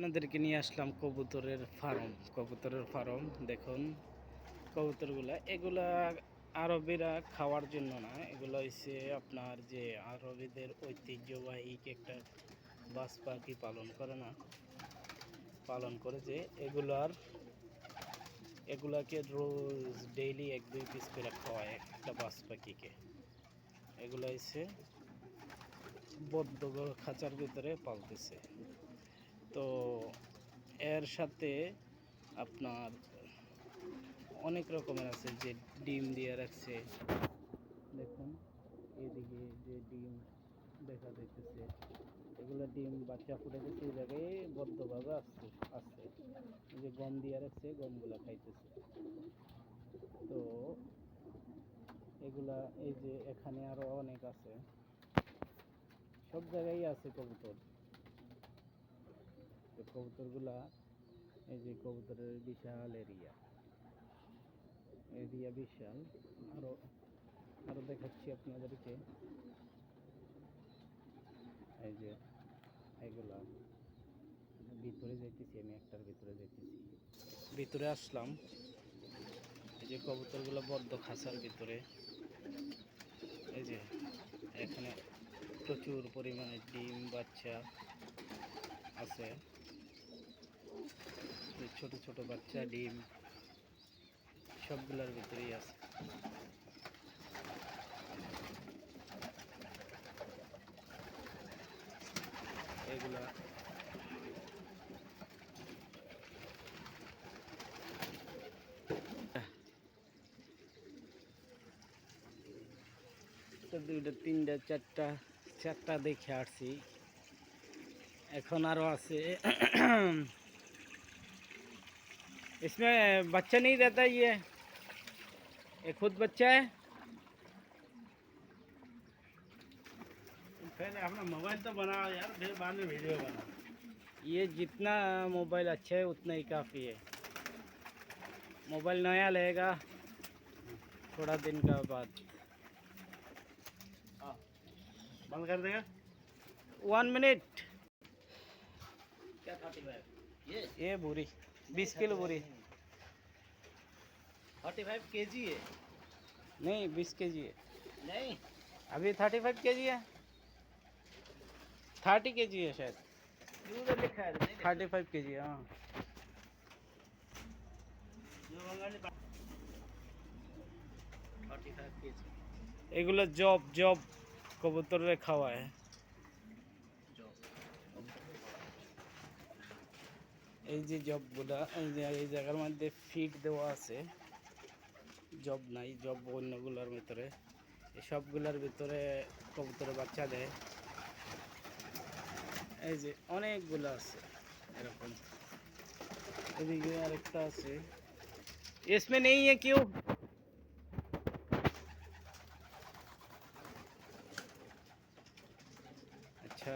আপনাদেরকে নিয়ে আসলাম কবুতরের ফার্ম কবুতরের ফার্ম, দেখুন কবুতরগুলা। এগুলা আরবিরা খাওয়ার জন্য না, এগুলো হচ্ছে আপনার যে আরবিদের ঐতিহ্যবাহী একটা বাস পাখি পালন করে না, পালন করে যে এগুলার, এগুলাকে রোজ ডেইলি এক দুই পিস করে খাওয়ায় একটা বাস পাখিকে। এগুলো হচ্ছে বদ্ধ খাঁচার ভিতরে পালতেছে। তো এর সাথে আপনার অনেক রকমের আছে যে ডিম দিয়ে রাখছে। দেখুন এদিকে যে ডিম দেখা যাইতেছে, এগুলো ডিম বাচ্চা ফুটে গেছে, এই জায়গায় বদ্ধভাবে আসছে আসছে যে গম দিয়ে রাখছে, গমগুলা খাইতেছে। তো এগুলা, এই যে এখানে আরও অনেক আছে। সব জায়গায় আছে কবুতর। তো কবুতরগুলা, এই যে কবুতরের বিশাল এরিয়া। এরিয়া বিশাল। আরও আরও দেখাচ্ছি আপনাদেরকে। এই যে, এগুলা। ভিতরে যাইতেছি, আমি একটার ভিতরে যাইতেছি। ভিতরে আসলাম। এই যে কবুতরগুলো বদ্ধ খাঁচার ভিতরে। এই যে, এখানে প্রচুর পরিমাণে ডিম, বাচ্চা আছে। ছোট ছোট বাচ্চা, ডিম, সবগুলোর ভিতরেই আছে। এগুলা। দুইটা, তিনটা, চারটা চারটা দেখে আসছি। এখন আরও আছে। इसमें बच्चा नहीं रहता ये। ये खुद बच्चा है। पहले अपना मोबाइल तो बना यार फिर बाद में वीडियो बनाओ। ये जितना मोबाइल अच्छा है उतना ही काफ़ी है। मोबाइल नया लेगा थोड़ा दिन का बाद। हाँ बंद कर देगा। वन मिनट क्या थर्टी फाइव ये? ये बुरी बीस किलो बुरी। थर्टी फाइव के जी है नहीं बीस के जी है नहीं अभी थर्टी फाइव के जी है थर्टी के जी है शायद उधर लिखा है नहीं थर्टी फाइव के जी हाँ थर्टी फाइव के जी এগুলো জব জব কবুতরে খাওয়ায় जो এই যে জবগুলা এই যে এই জায়গার মধ্যে ফিড দেওয়া আছে জব নাই জব অন্যগুলোর ভিতরে এই সবগুলোর ভিতরে কবুতরের বাচ্চা দেয় এই যে অনেকগুলো আছে এরকম এদিকে আরেকটা আছে इसमें नहीं है क्यों আচ্ছা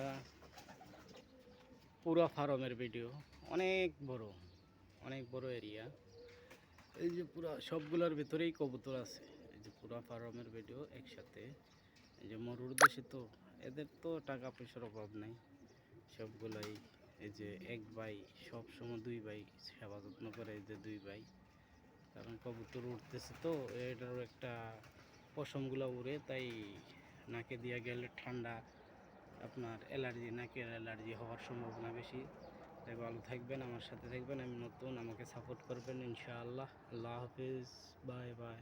পুরো ফার্মের ভিডিও অনেক বড় অনেক বড় এরিয়া এই যে পুরো সবগুলোর ভিতরেই কবুতর আছে। এই যে পুরো ফার্মের ভিডিও একসাথে। এই যে মরুর দেশে তো এদের তো টাকা পয়সার অভাব নাই। সবগুলাই এই যে এক ভাই সব সময় দুই ভাই, সেবা যত্ন করে এই যে দুই ভাই। কারণ কবুতর উঠতেছে তো এটার একটা পশমগুলো উড়ে, তাই নাকে দিয়ে গেলে ঠান্ডা, আপনার অ্যালার্জি, নাকের অ্যালার্জি হওয়ার সম্ভাবনা বেশি। তাই ভালো থাকবেন, আমার সাথে থাকবেন, আমি নতুন, আমাকে সাপোর্ট করবেন, ইনশাআল্লাহ। আল্লাহ হাফিজ বাই বাই